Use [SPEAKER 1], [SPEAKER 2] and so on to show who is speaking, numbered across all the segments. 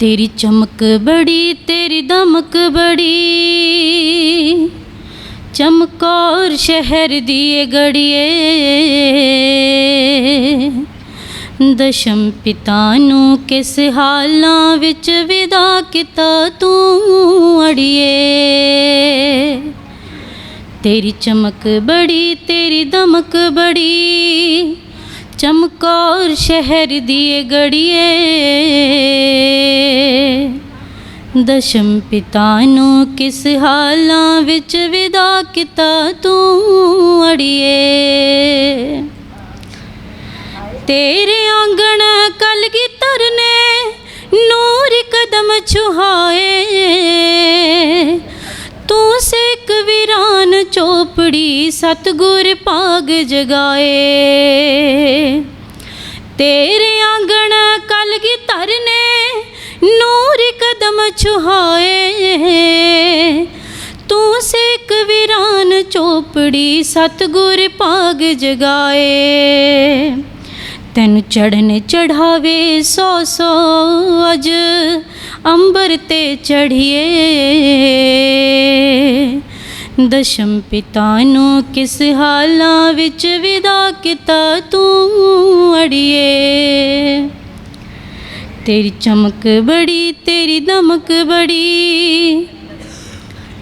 [SPEAKER 1] ਤੇਰੀ ਚਮਕ ਬੜੀ, ਤੇਰੀ ਦਮਕ ਬੜੀ। ਚਮਕੌਰ ਸ਼ਹਿਰ ਦੀ ਗੜੀਏ। ਦਸ਼ਮ ਪਿਤਾ ਨੂੰ ਕਿਸ ਹਾਲਾਂ ਵਿੱਚ ਵਿਦਾ ਕੀਤਾ ਤੂੰ ਅੜੀਏ। ਤੇਰੀ ਚਮਕ ਬੜੀ, ਤੇਰੀ ਦਮਕ ਬੜੀ। ਚਮਕੌਰ ਸ਼ਹਿਰ ਦੀ ਏ ਗੜੀਏ। ਦਸ਼ਮ ਪਿਤਾ ਨੂੰ ਕਿਸ ਹਾਲਾਂ ਵਿੱਚ ਵਿਦਾ ਕੀਤਾ ਤੂੰ ਅੜੀਏ? ਤੇਰੇ ਆਂਗਣ ਕਲਗੀਧਰ ਨੇ ਨੂਰ ਕਦਮ ਛੁਹਾਏ। ਤੂੰ ਸੇਕ ਵੀਰਾਨ ਚੋਪੜੀ ਸਤਗੁਰ ਭਾਗ ਜਗਾਏ। ਤੇਰੇ ਆਂਗਣ ਕਦਮ ਛੁਹਾਏ ਤੂੰ ਸੇਕ ਵੀਰਾਨ ਚੋਪੜੀ ਸਤਗੁਰ ਭਾਗ ਜਗਾਏ। ਤੈਨੂੰ ਚੜਨ ਚੜਾਵੇ ਸੋ ਸੋ ਅਜ, ਅੰਬਰ ਤੇ ਚੜੀਏ ਦਸ਼ਮ ਪਿਤਾ ਨੂੰ ਕਿਸ ਹਾਲਾਂ ਵਿੱਚ ਵਿਦਾ ਕੀਤਾ ਤੂੰ ਅੜੀਏ। ਤੇਰੀ ਚਮਕ ਬੜੀ, ਤੇਰੀ ਦਮਕ ਬੜੀ।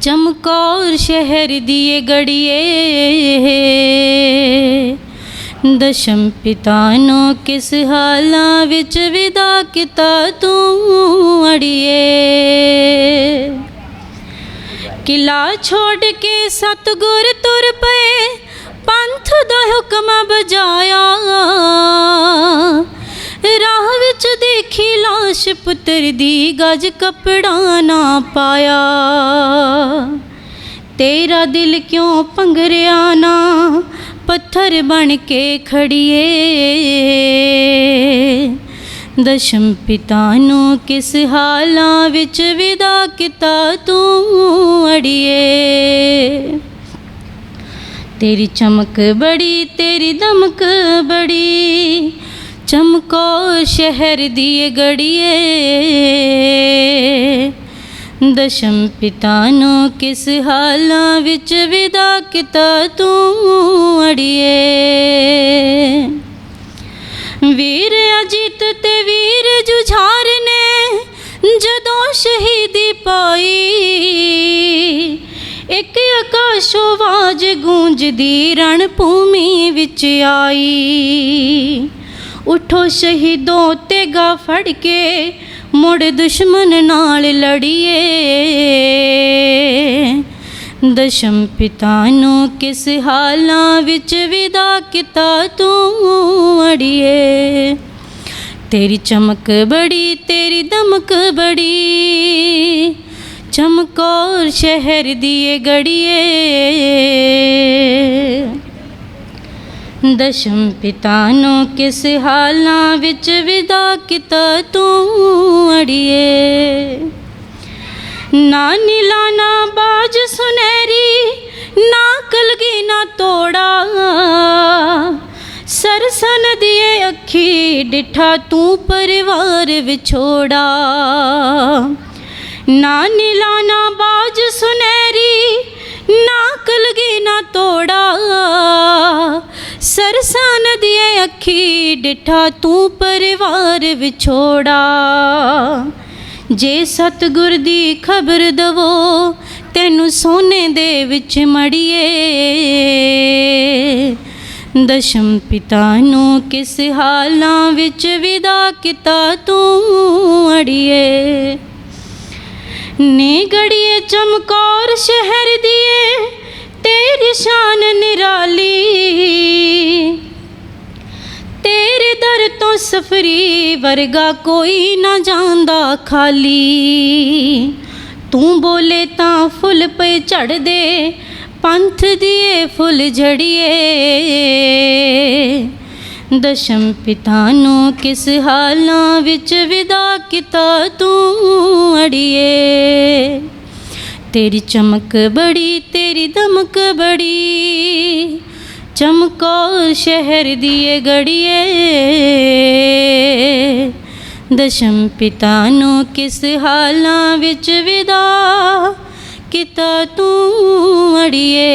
[SPEAKER 1] ਚਮਕੌਰ ਸ਼ਹਿਰ ਦੀਏ ਗੜੀਏ। ਦਸ਼ਮ ਪਿਤਾ ਨੂੰ ਕਿਸ ਹਾਲਾਂ ਵਿੱਚ ਵਿਦਾ ਕੀਤਾ ਤੂੰ ਅੜੀਏ। ਕਿਲਾ ਛੋੜ ਕੇ ਸਤਗੁਰ ਤੁਰ ਪਏ, ਪੰਥ ਦਾ ਹੁਕਮ ਬਜਾਇਆ। ਦੇਖੀ ਪੁੱਤਰ ਦੀ ਗਜ ਕਪੜਾ ਨਾ ਪਾਇਆ। ਤੇਰਾ ਦਿਲ ਕਿਉਂ ਪੰਗਰਿਆ ਨਾ? ਪੱਥਰ ਬਣ ਕੇ ਖੜੀਏ। ਦਸ਼ਮ ਪਿਤਾ ਨੂੰ ਕਿਸ ਹਾਲਾਂ ਵਿੱਚ ਵਿਦਾ ਕੀਤਾ ਤੂੰ ਅੜੀਏ? ਤੇਰੀ ਚਮਕ ਬੜੀ, ਤੇਰੀ ਦਮਕ ਬੜੀ। ਚਮਕੋ ਸ਼ਹਿਰ ਦੀ ਗੜੀਏ। ਦਸ਼ਮ ਪਿਤਾ ਨੂੰ ਕਿਸ ਹਾਲਾਂ ਵਿੱਚ ਵਿਦਾ ਕੀਤਾ ਤੂੰ ਅੜੀਏ। ਵੀਰ ਅਜੀਤ ਤੇ ਵੀਰ ਜੁਝਾਰ ਨੇ ਜਦੋਂ ਸ਼ਹੀਦੀ ਪਾਈ, ਇੱਕ ਆਕਾਸ਼ੋਂ ਆਵਾਜ਼ ਗੂੰਜਦੀ ਰਣ ਭੂਮੀ ਵਿੱਚ ਆਈ। ਉਠੋ ਸ਼ਹੀਦੋਂ ਤੇ ਗਾ ਫੜ ਕੇ, ਮੁੜ ਦੁਸ਼ਮਣ ਨਾਲ ਲੜੀਏ। ਦਸ਼ਮ ਪਿਤਾ ਨੂੰ ਕਿਸ ਹਾਲਾਂ ਵਿੱਚ ਵਿਦਾ ਕੀਤਾ ਤੂੰ ਅੜੀਏ? ਤੇਰੀ ਚਮਕ ਬੜੀ, ਤੇਰੀ ਦਮਕ ਬੜੀ, ਚਮਕੌਰ ਸ਼ਹਿਰ ਦੀਏ ਗੜੀਏ। ਦਸ਼ਮ ਪਿਤਾ ਨੂੰ ਕਿਸ ਹਾਲਾਂ ਵਿੱਚ ਵਿਦਾ ਕੀਤਾ ਤੂੰ ਅੜੀਏ? ਨਾ ਨੀਲਾ, ਨਾ ਬਾਜ ਸੁਨਹਿਰੀ, ਨਾ ਕਲਗੀ ਨਾ ਤੋੜਾ। ਸਰਸਨ ਦੀਏ ਅੱਖੀ ਡਿਠਾ ਤੂੰ ਪਰਿਵਾਰ ਵਿਛੋੜਾ। ਨਾ ਨੀਲਾ, ਨਾ ਬਾਜ ਸੁਨਹਿਰੀ, ਨਾ ਕਲਗੀ ਨਾ ਤੋੜਾ। ਅੱਖੀ ਡਿਠਾ ਤੂੰ ਪਰਿਵਾਰ ਵਿਛੋੜਾ। ਜੇ ਸਤਗੁਰ ਦੀ ਖਬਰ ਦਵੋ, ਤੈਨੂੰ ਸੋਨੇ ਦੇ ਵਿੱਚ ਮੜੀਏ। ਦਸ਼ਮ ਪਿਤਾ ਨੂੰ ਕਿਸ ਹਾਲਾਂ ਵਿੱਚ ਵਿਦਾ ਕੀਤਾ ਤੂੰ ਅੜੀਏ। ਨੀ ਗੜੀਏ ਚਮਕੌਰ ਸ਼ਹਿਰ ਦੀਏ ਦਰ ਸਫਰੀ ਵਰਗਾ ਕੋਈ ਨਾ ਜਾਂਦਾ ਖਾਲੀ। ਤੂੰ ਬੋਲੇ ਤਾਂ ਫੁੱਲ ਪਏ ਝੜਦੇ, ਪੰਥ ਦੀਏ ਫੁੱਲ ਝੜੀਏ। ਦਸ਼ਮ ਪਿਤਾ ਨੂੰ ਕਿਸ ਹਾਲਾਂ ਵਿੱਚ ਵਿਦਾ ਕੀਤਾ ਤੂੰ ਅੜੀਏ। ਤੇਰੀ ਚਮਕ ਬੜੀ, ਤੇਰੀ ਦਮਕ ਬੜੀ ਚਮਕੌਰ ਸ਼ਹਿਰ ਦੀਏ ਗੜੀਏ। ਦਸ਼ਮ ਪਿਤਾ ਨੂੰ ਕਿਸ ਹਾਲਾਂ ਵਿੱਚ ਵਿਦਾ ਕੀਤਾ ਤੂੰ ਅੜੀਏ।